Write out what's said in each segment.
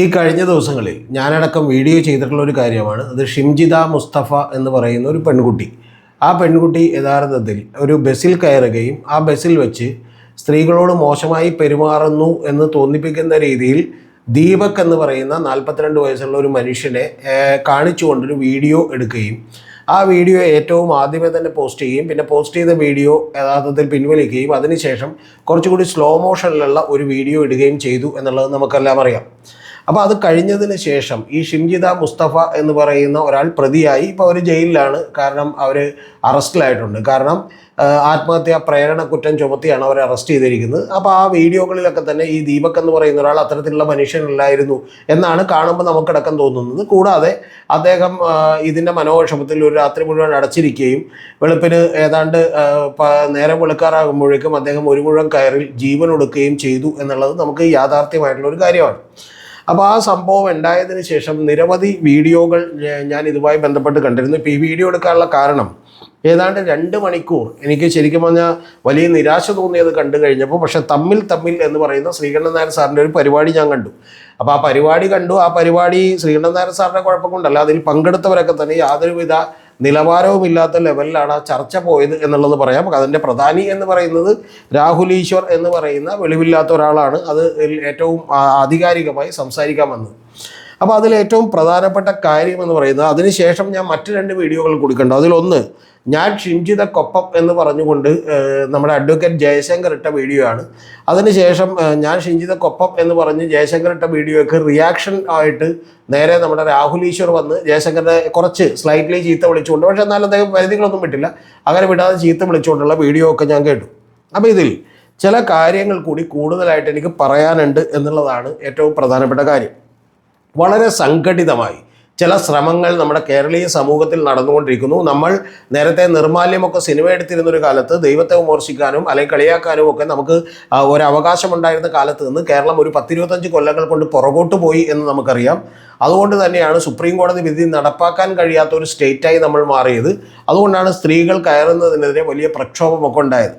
ഈ കഴിഞ്ഞ ദിവസങ്ങളിൽ ഞാനടക്കം വീഡിയോ ചെയ്തിട്ടുള്ള ഒരു കാര്യമാണ്. അത് ഷിംജിത മുസ്തഫ എന്ന് പറയുന്ന ഒരു പെൺകുട്ടി. ആ പെൺകുട്ടി യഥാർത്ഥത്തിൽ ഒരു ബസ്സിൽ കയറുകയും ആ ബസ്സിൽ വെച്ച് സ്ത്രീകളോട് മോശമായി പെരുമാറുന്നു എന്ന് തോന്നിപ്പിക്കുന്ന രീതിയിൽ ദീപക് എന്ന് പറയുന്ന നാൽപ്പത്തിരണ്ട് വയസ്സുള്ള ഒരു മനുഷ്യനെ കാണിച്ചുകൊണ്ടൊരു വീഡിയോ എടുക്കുകയും ആ വീഡിയോ ഏറ്റവും ആദ്യമേ തന്നെ പോസ്റ്റ് ചെയ്യുകയും പിന്നെ പോസ്റ്റ് ചെയ്ത വീഡിയോ യഥാർത്ഥത്തിൽ പിൻവലിക്കുകയും അതിനുശേഷം കുറച്ചുകൂടി സ്ലോ മോഷനിലുള്ള ഒരു വീഡിയോ ഇടുകയും ചെയ്തു എന്നുള്ളത് നമുക്കെല്ലാം അറിയാം. അപ്പോൾ അത് കഴിഞ്ഞതിന് ശേഷം ഈ ഷിംജിത മുസ്തഫ എന്ന് പറയുന്ന ഒരാൾ പ്രതിയായി. ഇപ്പോൾ അവർ ജയിലിലാണ്. കാരണം അവർ അറസ്റ്റിലായിട്ടുണ്ട്. കാരണം ആത്മഹത്യാ പ്രേരണ കുറ്റം ചുമത്തിയാണ് അവരെ അറസ്റ്റ് ചെയ്തിരിക്കുന്നത്. അപ്പോൾ ആ വീഡിയോകളിലൊക്കെ തന്നെ ഈ ദീപക് എന്ന് പറയുന്ന ഒരാൾ അത്തരത്തിലുള്ള മനുഷ്യനല്ലായിരുന്നു എന്നാണ് കാണുമ്പോൾ നമുക്കടക്കം തോന്നുന്നത്. കൂടാതെ അദ്ദേഹം ഇതിന്റെ മനോവിഷമത്തിൽ ഒരു രാത്രി മുഴുവൻ അടച്ചിരിക്കുകയും വെളുപ്പിന് ഏതാണ്ട് നേരം വെളുക്കാറാകുമ്പോഴേക്കും അദ്ദേഹം ഒരു മുഴുവൻ കയറിൽ ജീവൻ ഒടുക്കുകയും ചെയ്തു എന്നുള്ളത് നമുക്ക് യാഥാർത്ഥ്യമായിട്ടുള്ള ഒരു കാര്യമാണ്. അപ്പോൾ ആ സംഭവം ഉണ്ടായതിനു ശേഷം നിരവധി വീഡിയോകൾ ഞാൻ ഇതുമായി ബന്ധപ്പെട്ട് കണ്ടിരുന്നു. ഇപ്പോൾ ഈ വീഡിയോ എടുക്കാനുള്ള കാരണം ഏതാണ്ട് രണ്ട് മണിക്കൂർ എനിക്ക് ശരിക്കും പറഞ്ഞാൽ വലിയ നിരാശ തോന്നിയത് കണ്ടു കഴിഞ്ഞപ്പോൾ പക്ഷെ തമ്മിൽ തമ്മിൽ എന്ന് പറയുന്ന ശ്രീകണ്ഠൻ നായർ സാറിന്റെ ഒരു പരിപാടി ഞാൻ കണ്ടു. അപ്പോൾ ആ പരിപാടി കണ്ടു. ആ പരിപാടി ശ്രീകണ്ഠൻ നായർ സാറിന്റെ കുഴപ്പം കൊണ്ടല്ല അതിൽ പങ്കെടുത്തവരൊക്കെ തന്നെ യാതൊരുവിധ നിലവാരവുമില്ലാത്ത ലെവലിലാണ് ആ ചർച്ച പോയത് എന്നുള്ളത് പറയാം. അതിന്റെ പ്രധാനി എന്ന് പറയുന്നത് രാഹുൽ ഈശ്വർ എന്ന് പറയുന്ന വെളിവില്ലാത്ത ഒരാളാണ്. അത് ഏറ്റവും ആധികാരികമായി സംസാരിക്കാൻ വന്നത്. അപ്പോൾ അതിൽ ഏറ്റവും പ്രധാനപ്പെട്ട കാര്യം എന്ന് പറയുന്നത് അതിനുശേഷം ഞാൻ മറ്റ് രണ്ട് വീഡിയോകൾ കൊടുക്കേണ്ടത് അതിലൊന്ന് ഞാൻ ഷിംജിതക്കൊപ്പം എന്ന് പറഞ്ഞുകൊണ്ട് നമ്മുടെ അഡ്വക്കേറ്റ് ജയശങ്കർ ഇട്ട വീഡിയോ ആണ്. അതിനുശേഷം ഞാൻ ഞാൻ കൊപ്പം എന്ന് പറഞ്ഞ് ജയശങ്കർ ഇട്ട വീഡിയോയ്ക്ക് റിയാക്ഷൻ ആയിട്ട് നേരെ നമ്മുടെ രാഹുൽ ഈശ്വർ വന്ന് ജയശങ്കറിനെ കുറച്ച് സ്ലൈറ്റ്ലി ചീത്ത വിളിച്ചുകൊണ്ട് പക്ഷെ എന്നാലും അദ്ദേഹം പരിധികളൊന്നും വിട്ടില്ല. അങ്ങനെ വിടാതെ ചീത്ത വിളിച്ചുകൊണ്ടുള്ള വീഡിയോ ഒക്കെ ഞാൻ കേട്ടു. അപ്പോൾ ഇതിൽ ചില കാര്യങ്ങൾ കൂടി കൂടുതലായിട്ട് എനിക്ക് പറയാനുണ്ട് എന്നുള്ളതാണ് ഏറ്റവും പ്രധാനപ്പെട്ട കാര്യം. വളരെ സംഘടിതമായി ചില ശ്രമങ്ങൾ നമ്മുടെ കേരളീയ സമൂഹത്തിൽ നടന്നുകൊണ്ടിരിക്കുന്നു. നമ്മൾ നേരത്തെ നിർമാല്യമൊക്കെ സിനിമ എടുത്തിരുന്ന ഒരു കാലത്ത് ദൈവത്തെ വിമർശിക്കാനും അല്ലെങ്കിൽ കളിയാക്കാനും ഒക്കെ നമുക്ക് ഒരു അവകാശമുണ്ടായിരുന്ന കാലത്ത് നിന്ന് കേരളം ഒരു പത്തിരുപത്തഞ്ച് കൊല്ലങ്ങൾ കൊണ്ട് പുറകോട്ട് പോയി എന്ന് നമുക്കറിയാം. അതുകൊണ്ട് തന്നെയാണ് സുപ്രീം കോടതി വിധി നടപ്പാക്കാൻ കഴിയാത്ത ഒരു സ്റ്റേറ്റായി നമ്മൾ മാറിയത്. അതുകൊണ്ടാണ് സ്ത്രീകൾ കയറുന്നതിനെതിരെ വലിയ പ്രക്ഷോഭമൊക്കെ ഉണ്ടായത്.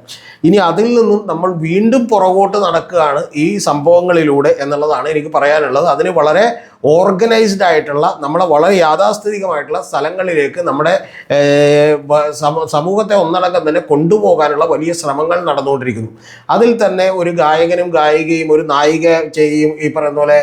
ഇനി അതിൽ നിന്നും നമ്മൾ വീണ്ടും പുറകോട്ട് നടക്കുകയാണ് ഈ സംഭവങ്ങളിലൂടെ എന്നുള്ളതാണ് എനിക്ക് പറയാനുള്ളത്. അതിന് വളരെ ഓർഗനൈസ്ഡ് ആയിട്ടുള്ള നമ്മളെ വളരെ യാഥാസ്ഥിതികമായിട്ടുള്ള സ്ഥലങ്ങളിലേക്ക് നമ്മുടെ സമൂഹത്തെ ഒന്നടങ്കം തന്നെ കൊണ്ടുപോകാനുള്ള വലിയ ശ്രമങ്ങൾ നടന്നുകൊണ്ടിരിക്കുന്നു. അതിൽ തന്നെ ഒരു ഗായകനും ഗായികയും ഒരു നായിക ചെയ്യും ഈ പറയുന്ന പോലെ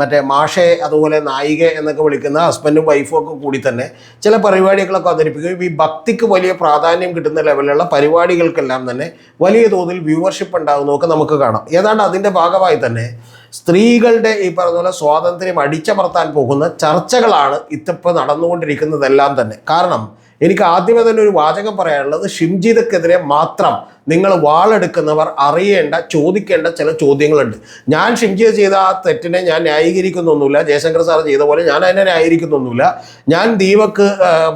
മറ്റേ മാഷെ അതുപോലെ നായിക എന്നൊക്കെ വിളിക്കുന്ന ഹസ്ബൻഡും വൈഫും ഒക്കെ കൂടി തന്നെ ചില പരിപാടികളൊക്കെ അവതരിപ്പിക്കുകയും ഈ ഭക്തിക്ക് വലിയ പ്രാധാന്യം കിട്ടുന്ന ലെവലിലുള്ള പരിപാടികൾക്കെല്ലാം തന്നെ വലിയ തോതിൽ വ്യൂവർഷിപ്പ് ഉണ്ടാകുന്നതൊക്കെ നമുക്ക് കാണാം. ഏതാണ്ട് അതിന്റെ ഭാഗമായി തന്നെ സ്ത്രീകളുടെ ഈ പറഞ്ഞ പോലെ സ്വാതന്ത്ര്യം അടിച്ചമർത്താൻ പോകുന്ന ചർച്ചകളാണ് ഇതിപ്പോൾ നടന്നുകൊണ്ടിരിക്കുന്നതെല്ലാം തന്നെ. കാരണം എനിക്ക് ആദ്യമേ തന്നെ ഒരു വാചകം പറയാനുള്ളത് ഷിംജിതക്കെതിരെ മാത്രം നിങ്ങൾ വാളെടുക്കുന്നവർ അറിയേണ്ട ചോദിക്കേണ്ട ചില ചോദ്യങ്ങളുണ്ട്. ഞാൻ ഷിംജിത ചെയ്ത ആ തെറ്റിനെ ഞാൻ ന്യായീകരിക്കുന്നൊന്നുമില്ല. ജയശങ്കർ സാർ ചെയ്ത പോലെ ഞാൻ അതിനെ ന്യായീകരിക്കുന്നൊന്നുമില്ല. ഞാൻ ദീപക്ക്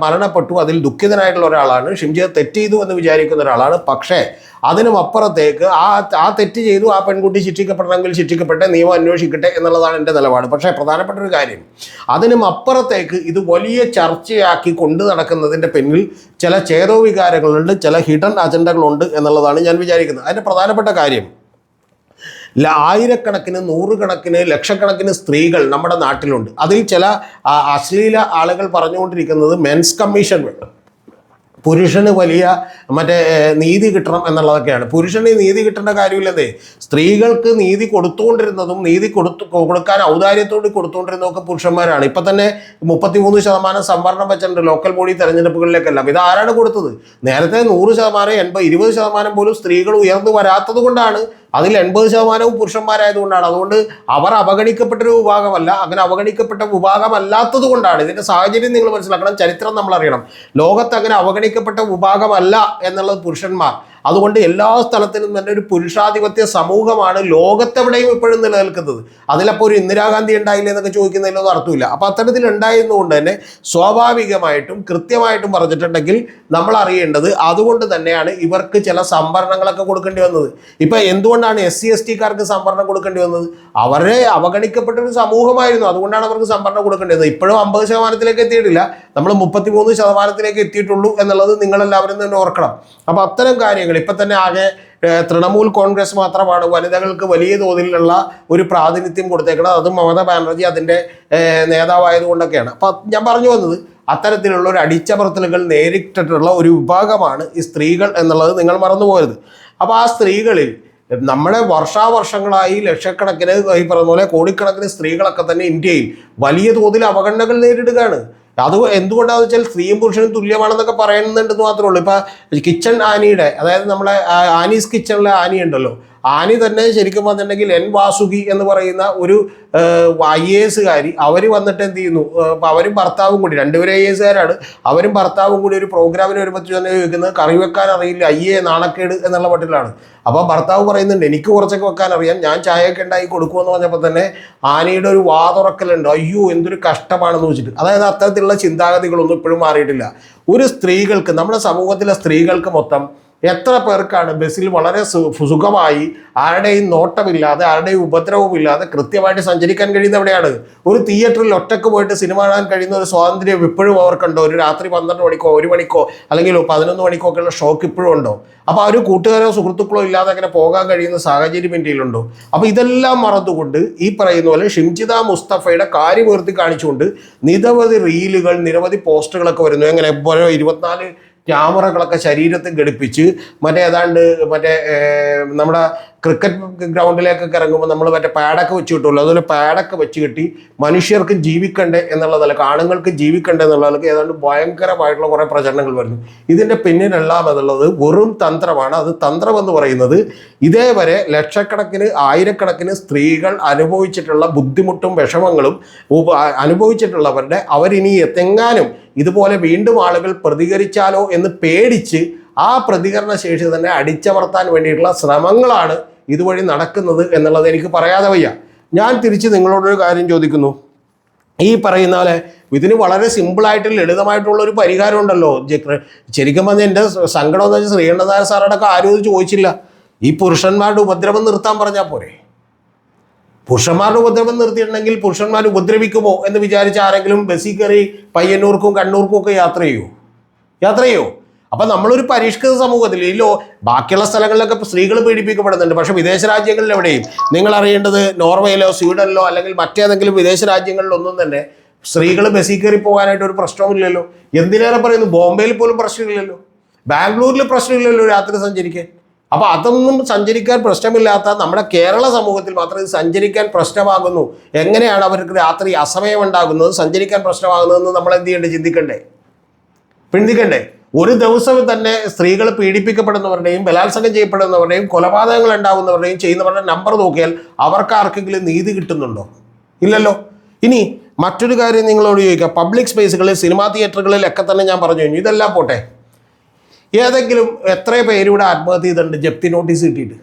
മരണപ്പെട്ടു. അതിൽ ദുഃഖിതനായിട്ടുള്ള ഒരാളാണ്. ഷിംജിത തെറ്റ് ചെയ്തു എന്ന് വിചാരിക്കുന്ന ഒരാളാണ്. പക്ഷേ അതിനും അപ്പുറത്തേക്ക് ആ ആ തെറ്റ് ചെയ്തു ആ പെൺകുട്ടി ശിക്ഷിക്കപ്പെടണമെങ്കിൽ ശിക്ഷിക്കപ്പെട്ടെ നിയമം അന്വേഷിക്കട്ടെ എന്നുള്ളതാണ് എന്റെ നിലപാട്. പക്ഷേ പ്രധാനപ്പെട്ട ഒരു കാര്യം അതിനും അപ്പുറത്തേക്ക് ഇത് വലിയ ചർച്ചയാക്കി കൊണ്ടു നടക്കുന്നതിന്റെ പിന്നിൽ ചില ചേതോവികാരങ്ങളുണ്ട് ചില ഹിഡൻ അജണ്ടകളുണ്ട് എന്നുള്ളതാണ് ഞാൻ വിചാരിക്കുന്നത്. അതിന്റെ പ്രധാനപ്പെട്ട കാര്യം ആയിരക്കണക്കിന് നൂറുകണക്കിന് ലക്ഷക്കണക്കിന് സ്ത്രീകൾ നമ്മുടെ നാട്ടിലുണ്ട്. അതിൽ ചില അശ്ലീല ആളുകൾ പറഞ്ഞുകൊണ്ടിരിക്കുന്നത് മെൻസ് കമ്മീഷൻ വേണം പുരുഷന് വലിയ മറ്റേ നീതി കിട്ടണം എന്നുള്ളതൊക്കെയാണ്. പുരുഷന് നീതി കിട്ടേണ്ട കാര്യമില്ലതേ. സ്ത്രീകൾക്ക് നീതി കൊടുത്തുകൊണ്ടിരുന്നതും നീതി കൊടുത്തു കൊടുക്കാൻ ഔദാര്യത്തോട് കൊടുത്തുകൊണ്ടിരുന്നതൊക്കെ പുരുഷന്മാരാണ്. ഇപ്പം തന്നെ മുപ്പത്തിമൂന്ന് ശതമാനം സംവരണം വെച്ചിട്ടുണ്ട് ലോക്കൽ ബോഡി തെരഞ്ഞെടുപ്പുകളിലേക്കെല്ലാം. ഇത് ആരാണ് കൊടുത്തത്? നേരത്തെ നൂറ് ശതമാനം എൺപത് ഇരുപത് ശതമാനം പോലും സ്ത്രീകൾ ഉയർന്നു വരാത്തത് കൊണ്ടാണ് അതിൽ എൺപത് ശതമാനവും പുരുഷന്മാരായതുകൊണ്ടാണ്. അതുകൊണ്ട് അവർ അവഗണിക്കപ്പെട്ട ഒരു വിഭാഗമല്ല അങ്ങനെ അവഗണിക്കപ്പെട്ട വിഭാഗമല്ലാത്തത് കൊണ്ടാണ്. ഇതിന്റെ സാഹചര്യം നിങ്ങൾ മനസ്സിലാക്കണം ചരിത്രം നമ്മൾ അറിയണം. ലോകത്ത് അങ്ങനെ അവഗണിക്കപ്പെട്ട വിഭാഗമല്ല എന്നുള്ളത് പുരുഷന്മാർ. അതുകൊണ്ട് എല്ലാ സ്ഥലത്തിനും തന്നെ ഒരു പുരുഷാധിപത്യ സമൂഹമാണ് ലോകത്തെവിടെയും ഇപ്പോഴും നിലനിൽക്കുന്നത്. അതിലപ്പോൾ ഒരു ഇന്ദിരാഗാന്ധി ഉണ്ടായില്ലേ എന്നൊക്കെ ചോദിക്കുന്നതിലൊന്നും അർത്ഥമില്ല. അപ്പോൾ അത്തരത്തിൽ ഉണ്ടായിരുന്നുകൊണ്ട് തന്നെ സ്വാഭാവികമായിട്ടും കൃത്യമായിട്ടും പറഞ്ഞിട്ടുണ്ടെങ്കിൽ നമ്മൾ അറിയേണ്ടത് അതുകൊണ്ട് തന്നെയാണ് ഇവർക്ക് ചില സംവരണങ്ങളൊക്കെ കൊടുക്കേണ്ടി വന്നത്. ഇപ്പം എന്തുകൊണ്ടാണ് എസ് സി എസ് ടിക്കാർക്ക് സംവരണം കൊടുക്കേണ്ടി വന്നത്? അവരെ അവഗണിക്കപ്പെട്ട ഒരു സമൂഹമായിരുന്നു. അതുകൊണ്ടാണ് അവർക്ക് സംവരണം കൊടുക്കേണ്ടി വന്നത്. ഇപ്പോഴും അമ്പത് ശതമാനത്തിലേക്ക് എത്തിയിട്ടില്ല. നമ്മൾ മുപ്പത്തിമൂന്ന് ശതമാനത്തിലേക്ക് എത്തിയിട്ടുള്ളൂ എന്നുള്ളത് നിങ്ങളെല്ലാവരും തന്നെ ഓർക്കണം. അപ്പോൾ അത്തരം കാര്യങ്ങളിൽ വനിതകൾ ഇപ്പം തന്നെ ആകെ തൃണമൂൽ കോൺഗ്രസ് മാത്രമാണ് വനിതകൾക്ക് വലിയ തോതിലുള്ള ഒരു പ്രാതിനിധ്യം കൊടുത്തേക്കുന്നത് അതും മമതാ ബാനർജി അതിന്റെ നേതാവായതുകൊണ്ടൊക്കെയാണ്. അപ്പം ഞാൻ പറഞ്ഞു വന്നത് അത്തരത്തിലുള്ള ഒരു അടിച്ചമർത്തലുകൾ നേരിട്ടിട്ടുള്ള ഒരു വിഭാഗമാണ് ഈ സ്ത്രീകൾ എന്നുള്ളത് നിങ്ങൾ മറന്നുപോയത് പോകരുത്. അപ്പോൾ ആ സ്ത്രീകളിൽ നമ്മുടെ വർഷാവർഷങ്ങളായി ലക്ഷക്കണക്കിന് ഈ പറഞ്ഞ പോലെ കോടിക്കണക്കിന് സ്ത്രീകളൊക്കെ തന്നെ ഇന്ത്യയിൽ വലിയ തോതിൽ അവഗണനകൾ നേരിടുകയാണ്. അത് എന്തുകൊണ്ടാണെന്ന് വെച്ചാൽ സ്ത്രീയും പുരുഷനും തുല്യമാണെന്നൊക്കെ പറയുന്നുണ്ടെന്ന് മാത്രമേ ഉള്ളൂ. ഇപ്പം കിച്ചൺ ആനിയുടെ അതായത് നമ്മളെ ആനീസ് കിച്ചണിലെ ആനി ഉണ്ടല്ലോ ആനി തന്നെ ശരിക്കും വന്നിട്ടുണ്ടെങ്കിൽ എൻ വാസുകി എന്ന് പറയുന്ന ഒരു ഐ എ എസുകാരി അവർ വന്നിട്ട് എന്ത് ചെയ്യുന്നു? അവരും ഭർത്താവും കൂടി രണ്ടുപേരും ഐ എസുകാരാണ് അവരും ഭർത്താവും കൂടി ഒരു പ്രോഗ്രാമിന് വരുമ്പോൾ തന്നെ ചോദിക്കുന്നത് കറി വെക്കാൻ അറിയില്ല അയ്യേ നാണക്കേട് എന്നുള്ള മട്ടിലാണ്. അപ്പോൾ ഭർത്താവ് പറയുന്നുണ്ട് എനിക്ക് കുറച്ചൊക്കെ വെക്കാൻ അറിയാം ഞാൻ ചായയൊക്കെ ഉണ്ടാക്കി കൊടുക്കുമെന്ന് പറഞ്ഞപ്പോൾ തന്നെ ആനയുടെ ഒരു വാതുറക്കലുണ്ട്. അയ്യോ എന്തൊരു കഷ്ടമാണെന്ന് വെച്ചിട്ട്. അതായത് അത്തരത്തിലുള്ള ചിന്താഗതികളൊന്നും ഇപ്പോഴും മാറിയിട്ടില്ല. ഒരു സ്ത്രീകൾക്ക് നമ്മുടെ സമൂഹത്തിലെ സ്ത്രീകൾക്ക് മൊത്തം എത്ര പേർക്കാണ് ബസ്സിൽ വളരെ സുഖമായി ആരുടെയും നോട്ടമില്ലാതെ ആരുടെയും ഉപദ്രവമില്ലാതെ കൃത്യമായിട്ട് സഞ്ചരിക്കാൻ കഴിയുന്ന എവിടെയാണ്? ഒരു തിയേറ്ററിൽ ഒറ്റയ്ക്ക് പോയിട്ട് സിനിമ കാണാൻ കഴിയുന്ന ഒരു സ്വാതന്ത്ര്യം ഇപ്പോഴും അവർക്കുണ്ടോ? ഒരു രാത്രി പന്ത്രണ്ട് മണിക്കോ ഒരു മണിക്കോ അല്ലെങ്കിൽ പതിനൊന്ന് മണിക്കോ ഒക്കെ ഉള്ള ഷോക്ക് ഇപ്പോഴും ഉണ്ടോ? അപ്പോൾ ആ ഒരു കൂട്ടുകാരോ സുഹൃത്തുക്കളോ ഇല്ലാതെ അങ്ങനെ പോകാൻ കഴിയുന്ന സാഹചര്യം ഇന്ത്യയിലുണ്ടോ? അപ്പോൾ ഇതെല്ലാം മറന്നുകൊണ്ട് ഈ പറയുന്ന പോലെ ഷിംജിത മുസ്തഫയുടെ കാര്യം ഉയർത്തി കാണിച്ചുകൊണ്ട് നിരവധി റീലുകൾ നിരവധി പോസ്റ്റുകളൊക്കെ വരുന്നു. എങ്ങനെ? ഇരുപത്തിനാല് ക്യാമറകളൊക്കെ ശരീരത്തിൽ ഘടിപ്പിച്ച് മറ്റേ ഏതാണ്ട് മറ്റേ നമ്മുടെ ക്രിക്കറ്റ് ഗ്രൗണ്ടിലേക്കൊക്കെ ഇറങ്ങുമ്പോൾ നമ്മൾ മറ്റേ പാഡൊക്കെ വെച്ച് കിട്ടുമല്ലോ. അതുപോലെ പാഡൊക്കെ വെച്ച് കിട്ടി മനുഷ്യർക്ക് ജീവിക്കണ്ടേ എന്നുള്ള നിലയ്ക്ക് ആണുങ്ങൾക്ക് ജീവിക്കണ്ടേ എന്നുള്ള നിലയ്ക്ക് ഏതാണ്ട് ഭയങ്കരമായിട്ടുള്ള കുറേ പ്രചരണങ്ങൾ വരുന്നു. ഇതിന്റെ പിന്നിലെല്ലാം എന്നുള്ളത് വെറും തന്ത്രമാണ്. അത് തന്ത്രം എന്ന് പറയുന്നത് ഇതേവരെ ലക്ഷക്കണക്കിന് ആയിരക്കണക്കിന് സ്ത്രീകൾ അനുഭവിച്ചിട്ടുള്ള ബുദ്ധിമുട്ടും വിഷമങ്ങളും അനുഭവിച്ചിട്ടുള്ളവരുടെ അവരിനി എത്തെങ്ങാനും ഇതുപോലെ വീണ്ടും ആളുകൾ പ്രതികരിച്ചാലോ എന്ന് പേടിച്ച് ആ പ്രതികരണ ശേഷി തന്നെ അടിച്ചമർത്താൻ വേണ്ടിയിട്ടുള്ള ശ്രമങ്ങളാണ് ഇതുവഴി നടക്കുന്നത് എന്നുള്ളത് എനിക്ക് പറയാതെ വയ്യ. ഞാൻ തിരിച്ച് നിങ്ങളോടൊരു കാര്യം ചോദിക്കുന്നു. ഈ പറയുന്ന പോലെ ഇതിന് വളരെ സിമ്പിളായിട്ട് ലളിതമായിട്ടുള്ള ഒരു പരിഹാരം ഉണ്ടല്ലോ. ശരിക്കും പറഞ്ഞാൽ എന്റെ സങ്കടം എന്ന് വെച്ചാൽ ശ്രീകണ്ഠനായ സാറോടൊക്കെ ആരും ഇത് ചോദിച്ചില്ല. ഈ പുരുഷന്മാരുടെ ഉപദ്രവം നിർത്താൻ പറഞ്ഞാൽ പോരെ. പുരുഷന്മാരുടെ ഉപദ്രവം നിർത്തിയിട്ടുണ്ടെങ്കിൽ പുരുഷന്മാർ ഉപദ്രവിക്കുമോ എന്ന് വിചാരിച്ച ആരെങ്കിലും ബസ്സിൽ കയറി പയ്യന്നൂർക്കും കണ്ണൂർക്കും ഒക്കെ യാത്ര ചെയ്യുമോ യാത്ര ചെയ്യുമോ അപ്പം നമ്മളൊരു പരിഷ്കൃത സമൂഹത്തിൽ ഈ ലോ ബാക്കിയുള്ള സ്ഥലങ്ങളിലൊക്കെ സ്ത്രീകൾ പീഡിപ്പിക്കപ്പെടുന്നുണ്ട്. പക്ഷെ വിദേശ രാജ്യങ്ങളിൽ എവിടെയും നിങ്ങൾ അറിയേണ്ടത് നോർവേയിലോ സ്വീഡനിലോ അല്ലെങ്കിൽ മറ്റേതെങ്കിലും വിദേശ രാജ്യങ്ങളിലൊന്നും തന്നെ സ്ത്രീകൾ ബസ്സിൽ കയറി പോകാനായിട്ട് ഒരു പ്രശ്നവുമില്ലല്ലോ. എന്തിനേറെ പറയുന്നു? ബോംബെയിൽ പോലും പ്രശ്നമില്ലല്ലോ. ബാംഗ്ലൂരിൽ പ്രശ്നമില്ലല്ലോ രാത്രി സഞ്ചരിക്കാൻ. അപ്പോൾ അതൊന്നും സഞ്ചരിക്കാൻ പ്രശ്നമില്ലാത്ത നമ്മുടെ കേരള സമൂഹത്തിൽ മാത്രം ഇത് സഞ്ചരിക്കാൻ പ്രശ്നമാകുന്നു. എങ്ങനെയാണ് അവർക്ക് രാത്രി അസമയം ഉണ്ടാകുന്നത് സഞ്ചരിക്കാൻ പ്രശ്നമാകുന്നതെന്ന് നമ്മൾ എന്ത് ചെയ്യേണ്ടത് ചിന്തിക്കണ്ടേ? ചിന്തിക്കണ്ടേ ഒരു ദിവസം തന്നെ സ്ത്രീകൾ പീഡിപ്പിക്കപ്പെടുന്നവരുടെയും ബലാത്സംഗം ചെയ്യപ്പെടുന്നവരുടെയും കൊലപാതകങ്ങൾ ഉണ്ടാകുന്നവരുടെയും ചെയ്യുന്നവരുടെ നമ്പർ നോക്കിയാൽ അവർക്ക് ആർക്കെങ്കിലും നീതി കിട്ടുന്നുണ്ടോ? ഇല്ലല്ലോ. ഇനി മറ്റൊരു കാര്യം നിങ്ങളോട് ചോദിക്കുക പബ്ലിക് സ്പേസുകളിൽ സിനിമാ തിയേറ്ററുകളിലൊക്കെ തന്നെ ഞാൻ പറഞ്ഞു കഴിഞ്ഞു. ഇതെല്ലാം പോട്ടെ. ഏതെങ്കിലും എത്ര പേര് ഇവിടെ ആത്മഹത്യ ചെയ്തിട്ടുണ്ട് ജപ്തി നോട്ടീസ് കിട്ടിയിട്ട്.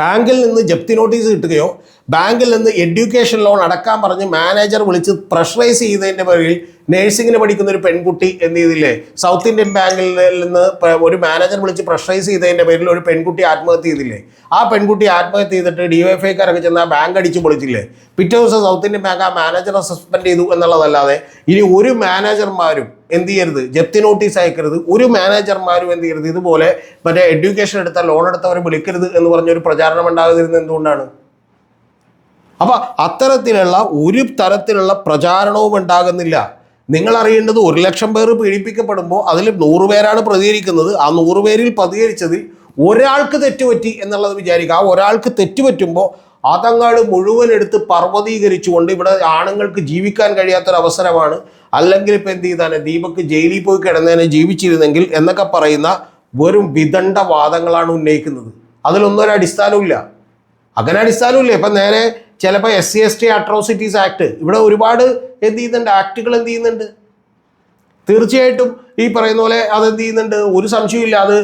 ബാങ്കിൽ നിന്ന് ജപ്തി നോട്ടീസ് കിട്ടുകയോ ബാങ്കിൽ നിന്ന് എഡ്യൂക്കേഷൻ ലോൺ അടക്കാൻ പറഞ്ഞ് മാനേജർ വിളിച്ച് പ്രഷറൈസ് ചെയ്തതിന്റെ പേരിൽ നേഴ്സിങ്ങിന് പഠിക്കുന്ന ഒരു പെൺകുട്ടി എന്ത് ചെയ്തില്ലേ? സൗത്ത് ഇന്ത്യൻ ബാങ്കിൽ നിന്ന് ഒരു മാനേജർ വിളിച്ച് പ്രഷറൈസ് ചെയ്തതിന്റെ പേരിൽ ഒരു പെൺകുട്ടി ആത്മഹത്യ ചെയ്തില്ലേ? ആ പെൺകുട്ടി ആത്മഹത്യ ചെയ്തിട്ട് ഡി എഫ് ഐക്കാരൊക്കെ ചെന്ന് ആ ബാങ്ക് അടിച്ചു പൊളിച്ചില്ലേ? പിറ്റേ ദിവസം സൗത്ത് ഇന്ത്യൻ ബാങ്ക് ആ മാനേജറെ സസ്പെൻഡ് ചെയ്തു എന്നുള്ളതല്ലാതെ ഇനി ഒരു മാനേജർമാരും എന്ത് ചെയ്യരുത്? ജപ്തി നോട്ടീസ് അയക്കരുത്. ഒരു മാനേജർമാരും എന്ത് ചെയ്യരുത്? ഇതുപോലെ മറ്റേ എഡ്യൂക്കേഷൻ എടുത്ത ലോൺ എടുത്തവരെ വിളിക്കരുത് എന്ന് പറഞ്ഞൊരു പ്രചാരണം ഉണ്ടാകുന്നത് എന്തുകൊണ്ടാണ്? അപ്പൊ അത്തരത്തിലുള്ള ഒരു തരത്തിലുള്ള പ്രചാരണവും ഉണ്ടാകുന്നില്ല. നിങ്ങൾ അറിയേണ്ടത് ഒരു ലക്ഷം പേർ പീഡിപ്പിക്കപ്പെടുമ്പോൾ അതിൽ നൂറ് പേരാണ് പ്രതികരിക്കുന്നത്. ആ നൂറ് പേരിൽ പ്രതികരിച്ചതിൽ ഒരാൾക്ക് തെറ്റുപറ്റി എന്നുള്ളത് വിചാരിക്കുക. ആ ഒരാൾക്ക് തെറ്റുപറ്റുമ്പോൾ അതങ്ങാട് മുഴുവൻ എടുത്ത് പർവതീകരിച്ചുകൊണ്ട് ഇവിടെ ആണുങ്ങൾക്ക് ജീവിക്കാൻ കഴിയാത്തൊരവസരമാണ് അല്ലെങ്കിൽ ഇപ്പം എന്ത് ചെയ്താനെ ദീപക്ക് ജയിലിൽ പോയി കിടന്നതിനെ ജീവിച്ചിരുന്നെങ്കിൽ എന്നൊക്കെ പറയുന്ന വെറും വിദണ്ഡ വാദങ്ങളാണ് ഉന്നയിക്കുന്നത്. അതിലൊന്നും ഒരു അടിസ്ഥാനവും ഇല്ല അങ്ങനെ അടിസ്ഥാനവും ഇല്ല ഇപ്പം നേരെ ചിലപ്പോൾ S C S T atrocities act ഇവിടെ ഒരുപാട് എന്ത് ചെയ്യുന്നുണ്ട്? ആക്ടുകൾ എന്ത് ചെയ്യുന്നുണ്ട്? തീർച്ചയായിട്ടും ഈ പറയുന്ന പോലെ അത് എന്ത് ചെയ്യുന്നുണ്ട്? ഒരു സംശയമില്ല അത്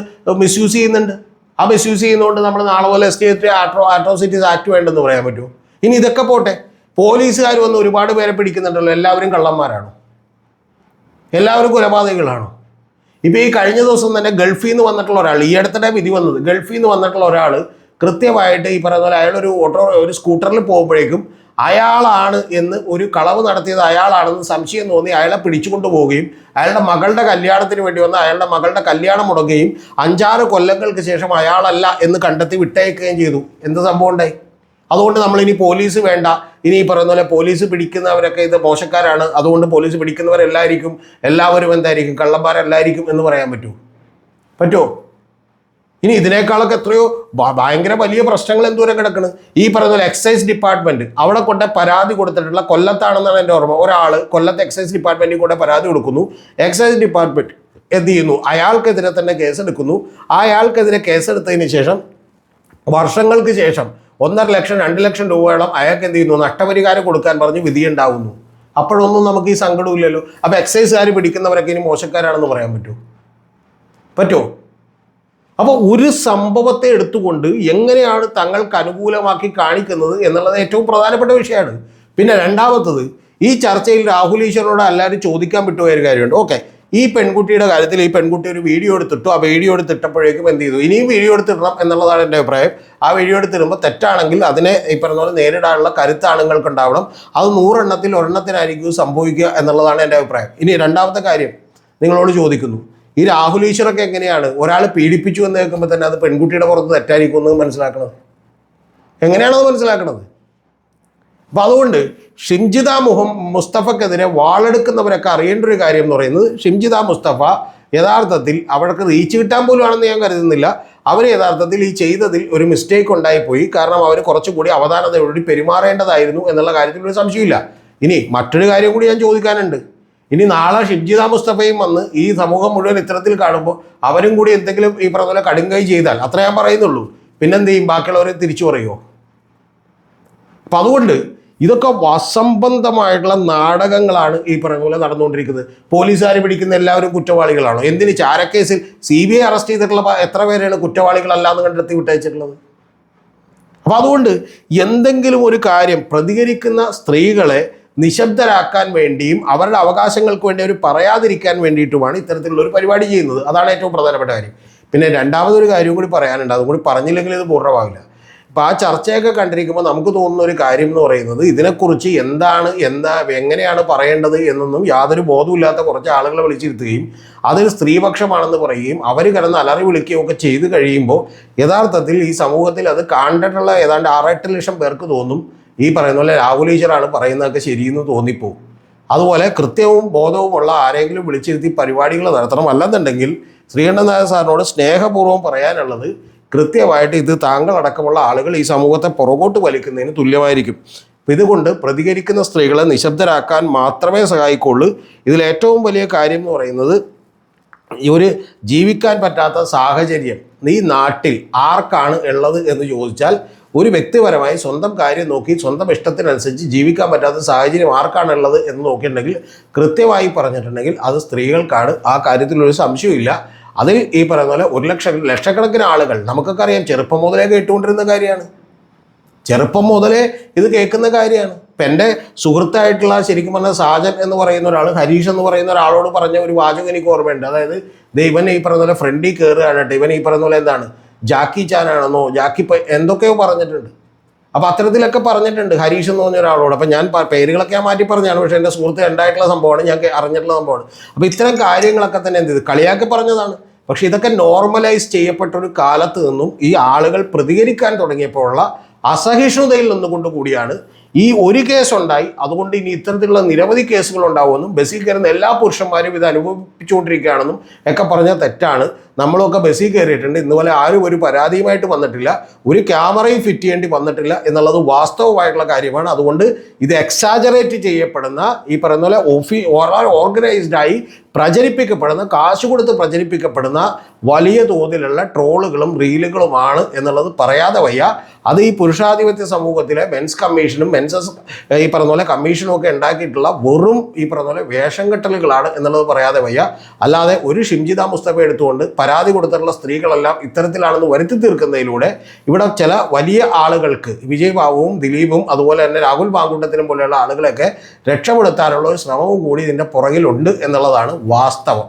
മിസ്യൂസ് ചെയ്യുന്നുണ്ട്. ആ മിസ്യൂസ് ചെയ്യുന്നതുകൊണ്ട് നമ്മൾ നാളെ പോലെ S T S T atro atrocities act വേണ്ടെന്ന് പറയാൻ പറ്റുമോ? ഇനി ഇതൊക്കെ പോട്ടെ. പോലീസുകാർ വന്ന് ഒരുപാട് പേരെ പിടിക്കുന്നുണ്ടല്ലോ. എല്ലാവരും കള്ളന്മാരാണോ? എല്ലാവരും കൊലപാതകങ്ങളാണോ ഇപ്പോൾ ഈ കഴിഞ്ഞ ദിവസം തന്നെ ഗൾഫിൽ നിന്ന് വന്നിട്ടുള്ള ഒരാൾ ഈ അടുത്തിടെ വിധി വന്നത് ഗൾഫിൽ നിന്ന് വന്നിട്ടുള്ള ഒരാൾ കൃത്യമായിട്ട് ഈ പറയുന്ന പോലെ അയാളൊരു ഓട്ടോ ഒരു സ്കൂട്ടറിൽ പോകുമ്പോഴേക്കും അയാളാണ് എന്ന് ഒരു കളവ് നടത്തിയത് അയാളാണെന്ന് സംശയം തോന്നി. അയാളെ പിടിച്ചുകൊണ്ട് പോവുകയും അയാളുടെ മകളുടെ കല്യാണത്തിന് വേണ്ടി വന്ന് അയാളുടെ മകളുടെ കല്യാണം മുടങ്ങുകയും അഞ്ചാറ് കൊല്ലങ്ങൾക്ക് ശേഷം അയാളല്ല എന്ന് കണ്ടെത്തി വിട്ടയക്കുകയും ചെയ്തു. എന്ത് സംഭവം ഉണ്ടായി? അതുകൊണ്ട് നമ്മൾ ഇനി പോലീസ് വേണ്ട. ഇനി ഈ പറയുന്ന പോലെ പോലീസ് പിടിക്കുന്നവരൊക്കെ ഇത് മോശക്കാരാണ്. അതുകൊണ്ട് പോലീസ് പിടിക്കുന്നവരെല്ലായിരിക്കും എല്ലാവരും എന്തായിരിക്കും? കള്ളന്മാരെല്ലായിരിക്കും എന്ന് പറയാൻ പറ്റുമോ? പറ്റുമോ? ഇനി ഇതിനേക്കാളൊക്കെ എത്രയോ ഭയങ്കര വലിയ പ്രശ്നങ്ങൾ എന്തോരം കിടക്കുന്നത് ഈ പറയുന്ന എക്സൈസ് ഡിപ്പാർട്ട്മെന്റ് അവിടെ കൊണ്ട് പരാതി കൊടുത്തിട്ടുള്ള കൊല്ലത്താണെന്നാണ് എന്റെ ഓർമ്മ. ഒരാൾ കൊല്ലത്ത് എക്സൈസ് ഡിപ്പാർട്ട്മെന്റിൽ കൂടെ പരാതി കൊടുക്കുന്നു. എക്സൈസ് ഡിപ്പാർട്ട്മെന്റ് എന്ത് ചെയ്യുന്നു? അയാൾക്കെതിരെ തന്നെ കേസെടുക്കുന്നു അയാൾക്കെതിരെ കേസെടുത്തതിന് ശേഷം വർഷങ്ങൾക്ക് ശേഷം ഒന്നര ലക്ഷം രണ്ട് ലക്ഷം രൂപയോളം അയാൾക്ക് എന്ത് ചെയ്യുന്നു? നഷ്ടപരിഹാരം കൊടുക്കാൻ പറഞ്ഞ് വിധിയുണ്ടാവുന്നു. അപ്പോഴൊന്നും നമുക്ക് ഈ സങ്കടമില്ലല്ലോ. അപ്പോൾ എക്സൈസുകാർ പിടിക്കുന്നവരൊക്കെ ഇനി മോശക്കാരാണെന്ന് പറയാൻ പറ്റുമോ? പറ്റുമോ? അപ്പോൾ ഒരു സംഭവത്തെ എടുത്തുകൊണ്ട് എങ്ങനെയാണ് തങ്ങൾക്ക് അനുകൂലമാക്കി കാണിക്കുന്നത് എന്നുള്ളത് ഏറ്റവും പ്രധാനപ്പെട്ട വിഷയമാണ്. പിന്നെ രണ്ടാമത്തത് ഈ ചർച്ചയിൽ രാഹുൽ ഈശ്വരനോട് എല്ലാവരും ചോദിക്കാൻ വിട്ടുപോയ ഒരു കാര്യമുണ്ട്. ഓക്കെ ഈ പെൺകുട്ടിയുടെ കാര്യത്തിൽ ഈ പെൺകുട്ടി ഒരു വീഡിയോ എടുത്തിട്ടു ആ വീഡിയോ എടുത്തിട്ടപ്പോഴേക്കും എന്ത് ചെയ്തു? ഇനിയും വീഡിയോ എടുത്തിടണം എന്നുള്ളതാണ് എന്റെ അഭിപ്രായം. ആ വീഡിയോ എടുത്തിടുമ്പോൾ തെറ്റാണെങ്കിൽ അതിനെ ഈ പറഞ്ഞ പോലെ നേരിടാനുള്ള കരുത്ത് ആണുങ്ങൾക്ക് ഉണ്ടാവണം അത് നൂറെണ്ണത്തിൽ ഒരെണ്ണത്തിനായിരിക്കും സംഭവിക്കുക എന്നുള്ളതാണ് എന്റെ അഭിപ്രായം. ഇനി രണ്ടാമത്തെ കാര്യം നിങ്ങളോട് ചോദിക്കുന്നു. ഈ രാഹുൽ ഈശ്വറൊക്കെ എങ്ങനെയാണ്? ഒരാൾ പീഡിപ്പിച്ചു എന്ന് കേൾക്കുമ്പോൾ തന്നെ അത് പെൺകുട്ടിയുടെ പുറത്ത് തെറ്റായിരിക്കും എന്ന് മനസ്സിലാക്കണത്. എങ്ങനെയാണത് മനസ്സിലാക്കണത്? അപ്പം അതുകൊണ്ട് ഷിംജിത മുഹം മുസ്തഫക്കെതിരെ വാളെടുക്കുന്നവരൊക്കെ അറിയേണ്ട ഒരു കാര്യം എന്ന് പറയുന്നത് ഷിംജിത മുസ്തഫ യഥാർത്ഥത്തിൽ അവർക്ക് റീച്ച് കിട്ടാൻ പോലും ആണെന്ന് ഞാൻ കരുതുന്നില്ല. അവർ യഥാർത്ഥത്തിൽ ഈ ചെയ്തതിൽ ഒരു മിസ്റ്റേക്ക് ഉണ്ടായിപ്പോയി. കാരണം അവർ കുറച്ചുകൂടി അവധാനതയോടുകൂടി പെരുമാറേണ്ടതായിരുന്നു എന്നുള്ള കാര്യത്തിൽ ഒരു സംശയമില്ല. ഇനി മറ്റൊരു കാര്യം കൂടി ഞാൻ ചോദിക്കാനുണ്ട്. ഇനി നാളെ ഷിബ്ജിത മുസ്തഫയും വന്ന് ഈ സമൂഹം മുഴുവൻ ഇത്തരത്തിൽ കാണുമ്പോൾ അവരും കൂടി എന്തെങ്കിലും ഈ പറഞ്ഞ പോലെ കടുങ്കൈ ചെയ്താൽ അത്ര ഞാൻ പറയുന്നുള്ളൂ. പിന്നെന്ത് ചെയ്യും? ബാക്കിയുള്ളവരെ തിരിച്ചു പറയുമോ അപ്പം അതുകൊണ്ട് ഇതൊക്കെ വസംബന്ധമായിട്ടുള്ള നാടകങ്ങളാണ് ഈ പറഞ്ഞ പോലെ നടന്നുകൊണ്ടിരിക്കുന്നത്. പോലീസുകാർ പിടിക്കുന്ന എല്ലാവരും കുറ്റവാളികളാണോ? എന്തിന്? ചാരക്കേസിൽ സി ബി ഐ അറസ്റ്റ് ചെയ്തിട്ടുള്ള എത്ര പേരെയാണ് കുറ്റവാളികളല്ല എന്ന് കണ്ടെത്തി വിട്ടയച്ചിട്ടുള്ളത്? അപ്പം അതുകൊണ്ട് എന്തെങ്കിലും ഒരു കാര്യം പ്രതികരിക്കുന്ന സ്ത്രീകളെ നിശബ്ദരാക്കാൻ വേണ്ടിയും അവരുടെ അവകാശങ്ങൾക്ക് വേണ്ടി അവർ പറയാതിരിക്കാൻ വേണ്ടിയിട്ടുമാണ് ഇത്തരത്തിലുള്ള ഒരു പരിപാടി ചെയ്യുന്നത്. അതാണ് ഏറ്റവും പ്രധാനപ്പെട്ട കാര്യം. പിന്നെ രണ്ടാമതൊരു കാര്യം കൂടി പറയാനുണ്ട്. അതും കൂടി പറഞ്ഞില്ലെങ്കിൽ ഇത് പൂർണമാവില്ല. ഇപ്പം ആ ചർച്ചയൊക്കെ കണ്ടിരിക്കുമ്പോൾ നമുക്ക് തോന്നുന്ന ഒരു കാര്യം എന്ന് പറയുന്നത് ഇതിനെക്കുറിച്ച് എന്താണ് എന്താ എങ്ങനെയാണ് പറയേണ്ടത് എന്നൊന്നും യാതൊരു ബോധമില്ലാത്ത കുറച്ച് ആളുകളെ വിളിച്ചിരുത്തുകയും അതൊരു സ്ത്രീപക്ഷമാണെന്ന് പറയുകയും അവർ കിടന്ന് അലറി വിളിക്കുകയും ഒക്കെ ചെയ്തു കഴിയുമ്പോൾ യഥാർത്ഥത്തിൽ ഈ സമൂഹത്തിൽ അത് കണ്ടിട്ടുള്ള ഏതാണ്ട് ആറെട്ട് ലക്ഷം പേർക്ക് തോന്നും ഈ പറയുന്ന പോലെ രാഹുൽ ഈശ്വറാണ് പറയുന്നതൊക്കെ ശരിയെന്ന് തോന്നിപ്പോവും അതുപോലെ കൃത്യവും ബോധവുമുള്ള ആരെങ്കിലും വിളിച്ചിരുത്തി പരിപാടികൾ നടത്തണം അല്ലെന്നുണ്ടെങ്കിൽ ശ്രീകണ്ഠൻ നായർ സാറിനോട് സ്നേഹപൂർവം പറയാനുള്ളത് കൃത്യമായിട്ട് ഇത് താങ്കളടക്കമുള്ള ആളുകൾ ഈ സമൂഹത്തെ പുറകോട്ട് വലിക്കുന്നതിന് തുല്യമായിരിക്കും. ഇതുകൊണ്ട് പ്രതികരിക്കുന്ന സ്ത്രീകളെ നിശബ്ദരാക്കാൻ മാത്രമേ സഹായിക്കുള്ളൂ ഇതിൽ ഏറ്റവും വലിയ കാര്യം എന്ന് പറയുന്നത് ഈ ഒരു ജീവിക്കാൻ പറ്റാത്ത സാഹചര്യം. ഈ നാട്ടിൽ ആർക്കാണ് ഉള്ളത് എന്ന് ചോദിച്ചാൽ ഒരു വ്യക്തിപരമായി സ്വന്തം കാര്യം നോക്കി സ്വന്തം ഇഷ്ടത്തിനനുസരിച്ച് ജീവിക്കാൻ പറ്റാത്ത സാഹചര്യം ആർക്കാണുള്ളത് എന്ന് നോക്കിയിട്ടുണ്ടെങ്കിൽ കൃത്യമായി പറഞ്ഞിട്ടുണ്ടെങ്കിൽ അത് സ്ത്രീകൾക്കാണ്. ആ കാര്യത്തിലൊരു സംശയമില്ല അതിൽ ഈ പറയുന്ന പോലെ ഒരു ലക്ഷം ലക്ഷക്കണക്കിന് ആളുകൾ നമുക്കൊക്കെ അറിയാം ചെറുപ്പം മുതലേ കേട്ടുകൊണ്ടിരുന്ന കാര്യമാണ്. ചെറുപ്പം മുതലേ ഇത് കേൾക്കുന്ന കാര്യമാണ്. ഇപ്പം എന്റെ സുഹൃത്തായിട്ടുള്ള ശരിക്കും പറഞ്ഞാൽ സാജൻ എന്ന് പറയുന്ന ഒരാൾ ഹരീഷ് എന്ന് പറയുന്ന ഒരാളോട് പറഞ്ഞ ഒരു വാചകം എനിക്ക് ഓർമ്മയുണ്ട്. അതായത് ദൈവൻ ഈ പറയുന്ന പോലെ ഫ്രണ്ടിൽ കയറുകയാണ് ഇവൻ ഈ പറയുന്ന പോലെ എന്താണ്? ജാക്കി ചാനാണെന്നോ ജാക്കി എന്തൊക്കെയോ പറഞ്ഞിട്ടുണ്ട്. അപ്പോൾ അത്തരത്തിലൊക്കെ പറഞ്ഞിട്ടുണ്ട് ഹരീഷ് എന്ന് പറഞ്ഞ ഒരാളോട്. അപ്പോൾ ഞാൻ പേരുകളൊക്കെ ഞാൻ മാറ്റി പറഞ്ഞാണ്. പക്ഷേ എന്റെ സുഹൃത്ത് ഉണ്ടായിട്ടുള്ള സംഭവമാണ് ഞാൻ അറിഞ്ഞിട്ടുള്ള സംഭവമാണ്. അപ്പോൾ ഇത്തരം കാര്യങ്ങളൊക്കെ തന്നെ എന്ത് ചെയ്ത്? കളിയാക്കി പറഞ്ഞതാണ്. പക്ഷെ ഇതൊക്കെ നോർമലൈസ് ചെയ്യപ്പെട്ട ഒരു കാലത്ത് നിന്നും ഈ ആളുകൾ പ്രതികരിക്കാൻ തുടങ്ങിയപ്പോഴുള്ള അസഹിഷ്ണുതയിൽ നിന്നുകൊണ്ട് കൂടിയാണ് ഈ ഒരു കേസ് ഉണ്ടായി. അതുകൊണ്ട് ഇനി ഇത്തരത്തിലുള്ള നിരവധി കേസുകൾ ഉണ്ടാവുമെന്നും ബസ്സിൽ കയറുന്ന എല്ലാ പുരുഷന്മാരും ഇത് അനുഭവിച്ചുകൊണ്ടിരിക്കുകയാണെന്നും ഒക്കെ പറഞ്ഞാൽ തെറ്റാണ്. നമ്മളൊക്കെ ബസ്സിൽ കയറിയിട്ടുണ്ട്. ഇന്നുപോലെ ആരും ഒരു പരാതിയുമായിട്ട് വന്നിട്ടില്ല. ഒരു ക്യാമറയും ഫിറ്റ് ചെയ്യേണ്ടി വന്നിട്ടില്ല എന്നുള്ളത് വാസ്തവമായിട്ടുള്ള കാര്യമാണ്. അതുകൊണ്ട് ഇത് എക്സാജറേറ്റ് ചെയ്യപ്പെടുന്ന ഈ പറയുന്ന പോലെ ഓഫി ഓർഗനൈസ്ഡ് ആയി പ്രചരിപ്പിക്കപ്പെടുന്ന കാശ് കൊടുത്ത് പ്രചരിപ്പിക്കപ്പെടുന്ന വലിയ തോതിലുള്ള ട്രോളുകളും റീലുകളുമാണ് എന്നുള്ളത് പറയാതെ വയ്യ. അത് ഈ പുരുഷാധിപത്യ സമൂഹത്തിലെ മെൻസ് കമ്മീഷനും മെൻസസ് ഈ പറഞ്ഞ പോലെ കമ്മീഷനും ഒക്കെ ഉണ്ടാക്കിയിട്ടുള്ള വെറും ഈ പറഞ്ഞ പോലെ വേഷം കെട്ടലുകളാണ് എന്നുള്ളത് പറയാതെ വയ്യ. അല്ലാതെ ഒരു ഷിംജിത മുസ്തഫ എടുത്തുകൊണ്ട് പരാതി കൊടുത്തിട്ടുള്ള സ്ത്രീകളെല്ലാം ഇത്തരത്തിലാണെന്ന് വരുത്തി തീർക്കുന്നതിലൂടെ ഇവിടെ ചില വലിയ ആളുകൾക്ക് വിജയ് ബാബുവും ദിലീപും അതുപോലെ തന്നെ രാഹുൽ പാങ്കുട്ടത്തിനും പോലെയുള്ള ആളുകളെയൊക്കെ രക്ഷപ്പെടുത്താനുള്ള ഒരു ശ്രമവും കൂടി ഇതിന്റെ പുറകിലുണ്ട് എന്നുള്ളതാണ് വാസ്തവം.